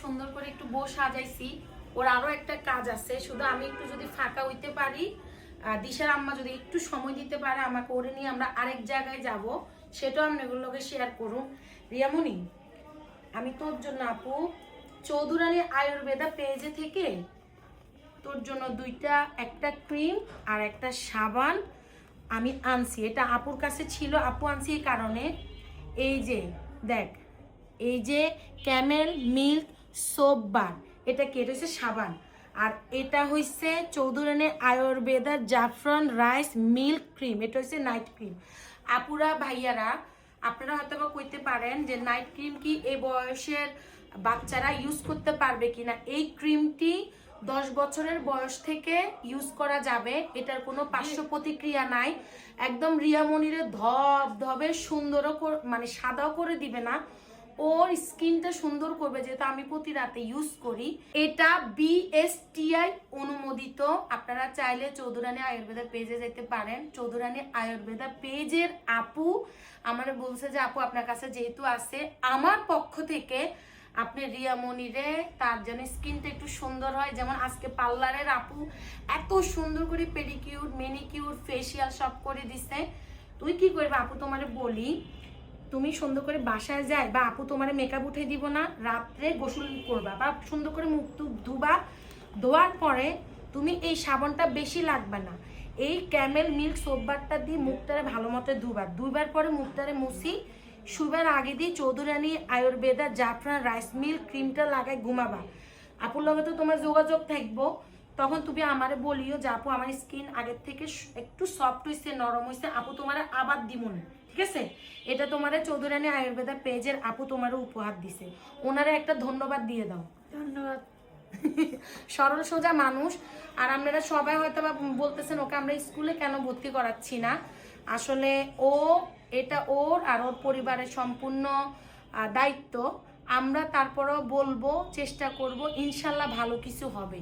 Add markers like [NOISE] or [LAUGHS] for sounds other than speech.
সুন্দর করে একটু বউ সাজাইছি। ওর আরও একটা কাজ আছে, শুধু আমি একটু যদি ফাঁকা হইতে পারি দিশার আম্মা যদি একটু সময় দিতে পারে, আমাকে ওরে নিয়ে আমরা আরেক জায়গায় যাব, সেটাও আমি এগুলোকে শেয়ার করুন রিয়ামনি আমি তোর জন্য আপু, চৌধুরানী আয়ুর্বেদা পেজে থেকে তোর জন্য দুইটা, একটা ক্রিম আর একটা সাবান আমি আনছি। এটা আপুর কাছে ছিল, আপু আনছি এই কারণে। এই যে, দেখ, এই যে ক্যামেল মিল্ক সোপ বার এটা কি? এটা হচ্ছে সাবান। আর এটা হচ্ছে চৌধুরানের আয়ুর্বেদার জাফরান রাইস মিল্ক ক্রিম, এটা হচ্ছে নাইট ক্রিম। আপুরা, ভাইয়ারা, আপনারা হয়তো বা কইতে পারেন যে নাইট ক্রিম কি এই বয়সের বাচ্চারা ইউজ করতে পারবে কিনা? এই ক্রিমটি দশ বছরের বয়স থেকে ইউজ করা যাবে, এটার কোনো পার্শ্ব প্রতিক্রিয়া নাই। একদম রিয়ামনিরে ধব ধবে সুন্দরও মানে সাদাও করে দিবে না। ওর স্কিনটা সুন্দর করবে, যেহেতু আমি প্রতি রাতে ইউজ করি। এটা বিএসটিআই অনুমোদিত। আপনারা চাইলে চৌধুরানী আয়ুর্বেদা পেজে যেতে পারেন। চৌধুরানী আয়ুর্বেদা পেজের আপু আমার বলছে যে, আপু, আপনার কাছে যেহেতু আছে, আমার পক্ষ থেকে আপনি রিয়া রিয়ামণিরে তার জন্য স্কিনটা একটু সুন্দর হয়। যেমন আজকে পার্লারের আপু এত সুন্দর করে পেডিকিউর মেনিকিউর ফেসিয়াল সব করে দিছে। তুই কি করবে আপু? তোমারে বলি তুমি সুন্দর করে বাসায় যাই বা আপু তোমার মেকআপ উঠে দিব না, রাত্রে গোসল করবা বা সুন্দর করে মুখ ধুবা, ধোয়ার পরে তুমি এই সাবানটা বেশি লাগবে না। এই ক্যামেল মিল্ক সোপবারটা দিয়ে মুখটারে ভালো মতো ধুবা। দুইবার পরে মুখটারে মুছি, শুবার আগে দিয়ে চৌধুরানী, আয়ুর্বেদা, জাফরান রাইস মিল্ক ক্রিমটা লাগাই ঘুমাবা। আপুর লগে তো তোমার যোগাযোগ থাকব। তখন তুমি আমারে বলিও যে, আপু, আমার স্কিন আগের থেকে একটু সফট হয়েছে নরম হয়েছে আপু তোমার আবার দিব না ঠিক আছে? এটা তোমার চৌধুরানী আয়ুর্বেদা পেজের আপু তোমার উপহার দিছে। ওনারে একটা ধন্যবাদ দিয়ে দাও। ধন্যবাদ। [LAUGHS] সরল সোজা মানুষ। আর আপনারা সবাই হয়তো বা বলতেছেন ওকে আমরা স্কুলে কেন ভর্তি করাচ্ছি না? আসলে ও এটা ওর আর ওর পরিবারের সম্পূর্ণ দায়িত্ব। আমরা তারপরও বলব চেষ্টা করব ইনশাল্লাহ ভালো কিছু হবে।